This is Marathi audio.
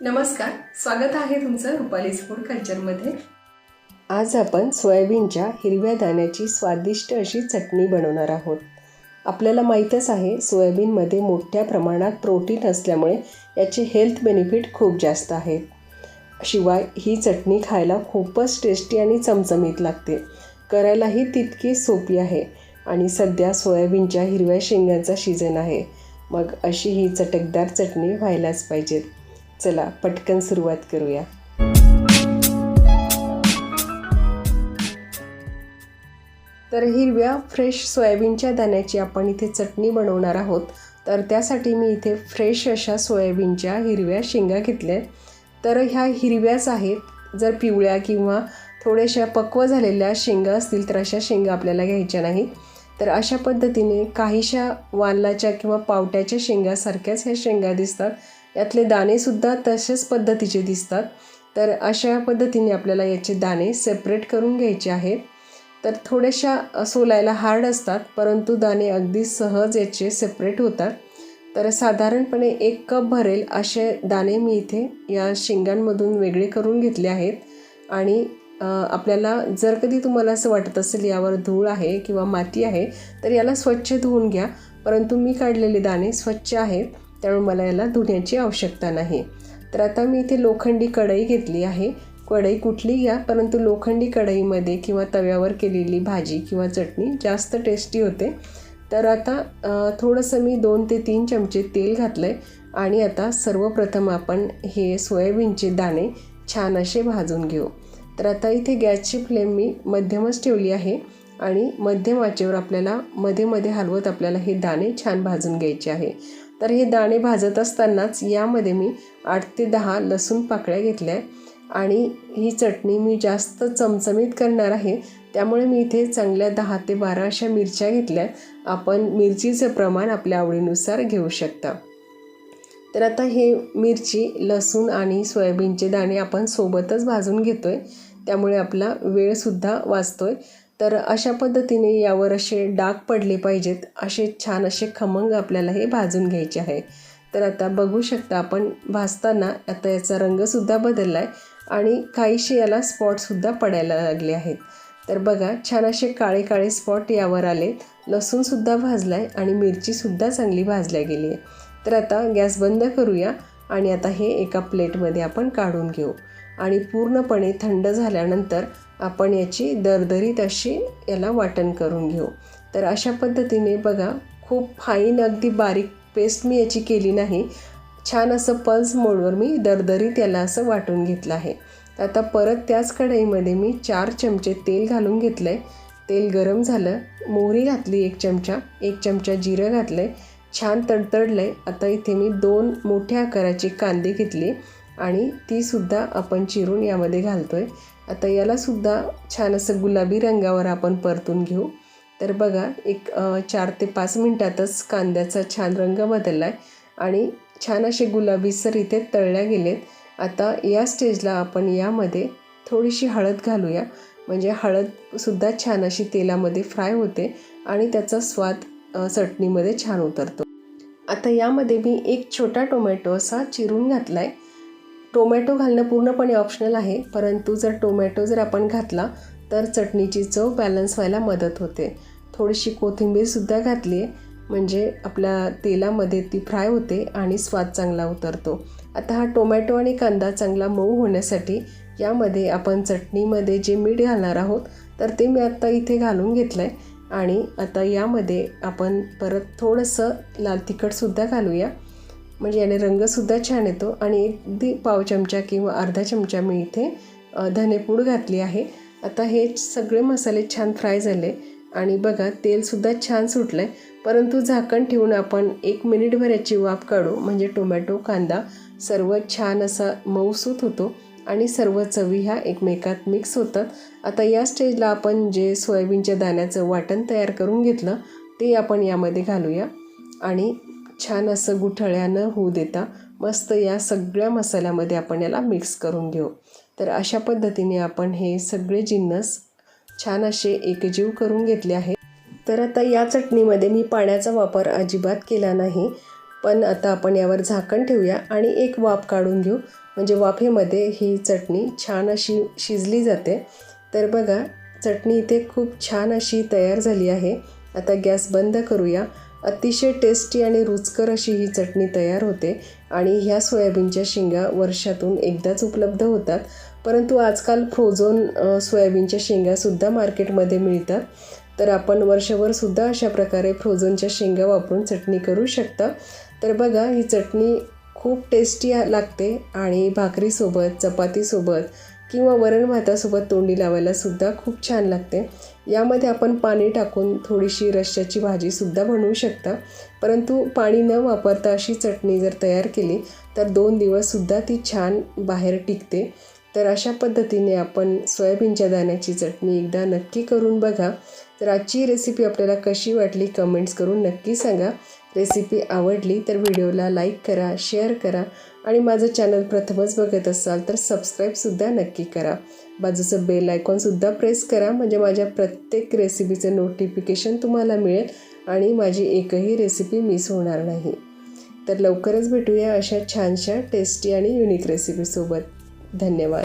नमस्कार स्वागत आहे तुमचं रुपालीज फूड कल्चरमध्ये. आज आपण सोयाबीनच्या हिरव्या दाण्याची स्वादिष्ट अशी चटणी बनवणार आहोत. आपल्याला माहीतच आहे सोयाबीनमध्ये मोठ्या प्रमाणात प्रोटीन असल्यामुळे याचे हेल्थ बेनिफिट खूप जास्त आहेत. शिवाय ही चटणी खायला खूपच टेस्टी आणि चमचमीत लागते. करायलाही तितकी सोपी आहे आणि सध्या सोयाबीनच्या हिरव्या शेंगांचा सीझन आहे. मग अशी ही चटकदार चटणी व्हायलाच पाहिजेत. चला पटकन सुरुवात करूया. तर हिरव्या फ्रेश सोयाबीनच्या दाण्याची आपण इथे चटणी बनवणार आहोत. तर त्यासाठी मी इथे फ्रेश अशा सोयाबीनच्या हिरव्या शेंगा घेतल्या तर ह्या हिरव्याच आहेत. जर पिवळ्या किंवा थोड्याशा पक्व झालेल्या शेंगा असतील तर अशा शेंगा आपल्याला घ्यायच्या नाहीत. तर अशा पद्धतीने काहीशा वालाच्या किंवा पावट्याच्या शेंगासारख्याच ह्या शेंगा दिसतात. यातले दाणेसुद्धा तशाच पद्धतीचे दिसतात. तर अशा पद्धतीने आपल्याला याचे दाणे सेपरेट करून घ्यायचे आहेत. तर थोड्याशा सोलायला हार्ड असतात परंतु दाणे अगदी सहज याचे सेपरेट होतात. तर साधारणपणे एक कप भरेल असे दाणे मी इथे या शेंगांमधून वेगळे करून घेतले आहेत. आणि आपल्याला जर कधी तुम्हाला असं वाटत असेल यावर धूळ आहे किंवा माती आहे तर याला स्वच्छ धुवून घ्या. परंतु मी काढलेले दाणे स्वच्छ आहेत. त्यामुळे मला याला धुण्याची आवश्यकता नाही. तर आता मी इथे लोखंडी कढई घेतली आहे. कढई कुठली घ्या परंतु लोखंडी कढईमध्ये किंवा तव्यावर केलेली भाजी किंवा चटणी जास्त टेस्टी होते. तर आता थोडंसं मी दोन ते तीन चमचे तेल घातलं आहे आणि आता सर्वप्रथम आपण हे सोयाबीनचे दाणे छान असे भाजून घेऊ. तर आता इथे गॅसची फ्लेम मी मध्यमच ठेवली आहे आणि मध्यम आचेवर आपल्याला मध्ये मध्ये हलवत आपल्याला हे दाणे छान भाजून घ्यायचे आहे. तर हे दाणे भाजत असतानाच यामध्ये मी आठ ते दहा लसूण पाकळ्या घेतल्या आणि ही चटणी मी जास्त चमचमीत करणार आहे. त्यामुळे मी इथे चांगल्या दहा ते बारा अशा मिरच्या घेतल्या. आपण मिरचीचं प्रमाण आपल्या आवडीनुसार घेऊ शकता. तर आता हे मिरची लसूण आणि सोयाबीनचे दाणे आपण सोबतच भाजून घेतो आहे त्यामुळे आपला वेळसुद्धा वाचतो आहे तर अशा पद्धतीने यावर असे डाग पडले पाहिजेत असे छान असे खमंग आपल्याला हे भाजून घ्यायचे आहे. तर आता बघू शकता आपण भाजताना आता याचा रंगसुद्धा बदलला आहे आणि काहीशी याला स्पॉटसुद्धा पडायला लागले आहेत. तर बघा छान असे काळे काळे स्पॉट यावर आले. लसूणसुद्धा भाजला आहे आणि मिरचीसुद्धा चांगली भाजल्या गेली आहे. तर आता गॅस बंद करूया आणि आता हे एका प्लेटमध्ये आपण काढून घेऊ. आणि पूर्णपणे थंड झाल्यानंतर आपण याची दरदरीत अशी याला वाटण करून घेऊ. तर अशा पद्धतीने बघा खूप फाईन अगदी बारीक पेस्ट मी याची केली नाही. छान असं पल्स मोडवर मी दरदरीत याला असं वाटून घेतलं आहे. तर आता परत त्याच कढईमध्ये मी चार चमचे तेल घालून घेतलं आहे तेल गरम झालं मोहरी घातली एक चमचा एक चमचा जिरं घातलं आहे छान तडतडलं आहे आता इथे मी दोन मोठ्या आकाराची कांदे घेतली. आणि तीसुद्धा आपण चिरून यामध्ये घालतो आहे आता यालासुद्धा छान असं गुलाबी रंगावर आपण परतून घेऊ. तर बघा एक चार ते पाच मिनटातच कांद्याचा छान रंग बदलला आहे आणि छान असे गुलाबीसर इथे तळल्या गेलेत. आता या स्टेजला आपण यामध्ये थोडीशी हळद घालूया. म्हणजे हळदसुद्धा छान अशी तेलामध्ये फ्राय होते आणि त्याचा स्वाद चटणीमध्ये छान उतरतो. आता यामध्ये मी एक छोटा टोमॅटो असा चिरून घातला आहे टोमॅटो घालणं पूर्णपणे ऑप्शनल आहे परंतु जर टोमॅटो जर आपण घातला तर चटणीची चव बॅलन्स व्हायला मदत होते. थोडीशी कोथिंबीरसुद्धा घातली आहे म्हणजे आपल्या तेलामध्ये ती फ्राय होते आणि स्वाद चांगला उतरतो. आता हा टोमॅटो आणि कांदा चांगला मऊ होण्यासाठी यामध्ये आपण चटणीमध्ये जे मीठ घालणार आहोत तर ते मी आत्ता इथे घालून घेतलं आहे आणि आता यामध्ये आपण परत थोडंसं लाल तिखटसुद्धा घालूया. म्हणजे याने रंगसुद्धा छान येतो आणि अगदी पाव चमचा किंवा अर्धा चमचा मी इथे धनेपूड घातली आहे. आता हे सगळे मसाले छान फ्राय झाले आणि बघा तेलसुद्धा छान सुटलं आहे परंतु झाकण ठेवून आपण एक मिनिटभर याची वाफ काढू. म्हणजे टोमॅटो कांदा सर्व छान असा मऊसूत होतो आणि सर्व चवी ह्या एकमेकात मिक्स होतात. आता या स्टेजला आपण जे सोयाबीनच्या दाण्याचं वाटण तयार करून घेतलं ते आपण यामध्ये घालूया. आणि छान असं गुठळ्या न होऊ देता मस्त या सगळ्या मसाल्यामध्ये आपण याला मिक्स करून घेऊ. तर अशा पद्धतीने आपण हे सगळे जिन्नस छान असे एकजीव करून घेतले आहे तर आता या चटणीमध्ये मी पाण्याचा वापर अजिबात केला नाही पण आता आपण यावर झाकण ठेवूया आणि एक वाफ काढून घेऊ. म्हणजे वाफेमध्ये ही चटणी छान अशी शिजली जाते. तर बघा चटणी इथे खूप छान अशी तयार झाली आहे. आता गॅस बंद करूया. अतिशय टेस्टी आणि रुचकर अशी ही चटणी तयार होते आणि ह्या सोयाबीनच्या शेंगा वर्षातून एकदाच उपलब्ध होतात. परंतु आजकाल फ्रोझन सोयाबीनच्या शेंगासुद्धा मार्केटमध्ये मिळतात. तर आपण वर्षभरसुद्धा अशा प्रकारे फ्रोझनच्या शेंगा वापरून चटणी करू शकता. तर बघा ही चटणी खूप टेस्टी लागते आणि भाकरीसोबत चपातीसोबत किंवा वरण भातासोबत तोंडी लावायला सुद्धा खूप छान लागते. यामध्ये आपण पाणी टाकून थोडीशी रश्श्याची भाजीसुद्धा बनवू शकता. परंतु पाणी न वापरता अशी चटणी जर तयार केली तर दोन दिवससुद्धा ती छान बाहेर टिकते. तर अशा पद्धतीने आपण सोयाबीनच्या दाण्याची चटणी एकदा नक्की करून बघा. तर आजची रेसिपी आपल्याला कशी वाटली कमेंट्स करून नक्की सांगा. रेसिपी आवडली तर व्हिडिओला लाईक करा शेअर करा. आणि माझं चॅनल प्रथमच बघत असाल तर सबस्क्राईबसुद्धा नक्की करा. बाजूचं बेल आयकॉनसुद्धा प्रेस करा. म्हणजे माझ्या प्रत्येक रेसिपीचं नोटिफिकेशन तुम्हाला मिळेल आणि माझी एकही रेसिपी मिस होणार नाही. तर लवकरच भेटूया अशा छानशा टेस्टी आणि युनिक रेसिपीसोबत धन्यवाद.